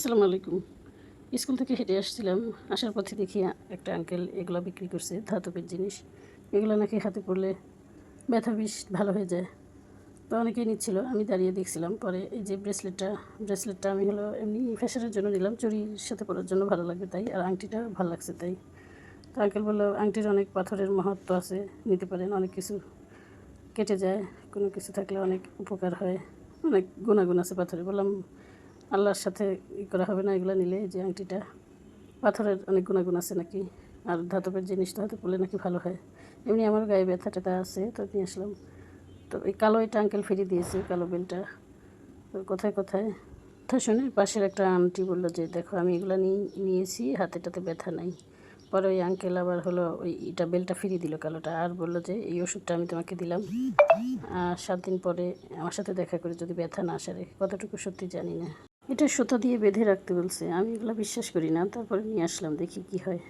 আসসালামু আলাইকুম। স্কুল থেকে হেঁটে আসছিলাম, আসার পথে দেখি একটা আঙ্কেল এগুলো বিক্রি করছে, ধাতবের জিনিস। এগুলো নাকি হাতে পড়লে ব্যথা বিষ ভালো হয়ে যায়। তো অনেকেই নিচ্ছিল, আমি দাঁড়িয়ে দেখছিলাম। পরে এই যে ব্রেসলেটটা ব্রেসলেটটা আমি হলো এমনি ফ্যাশনের জন্য নিলাম চুরির সাথে পরার জন্য ভালো লাগবে তাই, আর আংটিটা ভালো লাগছে তাই। তো আঙ্কেল বলল, আংটির অনেক পাথরের মহত্ব আছে, নিতে পারেন, অনেক কিছু কেটে যায়, কোনো কিছু থাকলে অনেক উপকার হয়। অনেক গুণাগুণ আছে পাথরে, বললাম আল্লাহর সাথে ই করা হবে না, এগুলো নিলে যে আংটিটা পাথরের অনেক গুণাগুণ আছে নাকি, আর ধাতবের জিনিসটা হয়তো পড়লে নাকি ভালো হয়। এমনি আমার গায়ে ব্যথা ট্যাথা আছে, তো নিয়ে আসলাম। তো এই কালো এটা আঙ্কেল ফিরিয়ে দিয়েছে কালো বেলটা। তো কোথায় কোথায়? কথা শুনে পাশের একটা আন্টি বলল যে, দেখো, আমি এগুলো নিয়ে, নিয়েছি হাতেটাতে ব্যথা নাই। পরে ওই আঙ্কেল আবার হলো ওই এটা বেলটা ফিরিয়ে দিল কালোটা, আর বলল যে, এই ওষুধটা আমি তোমাকে দিলাম। আর সাত দিন পরে আমার সাথে দেখা করে যদি ব্যথা না সারে, কতটুকু সত্যি জানি না। এটা সুতা দিয়ে বেঁধে রাখতে বলছে। আমি এগুলো বিশ্বাস করি না। তারপরে নিয়ে আসলাম, দেখি কি হয়।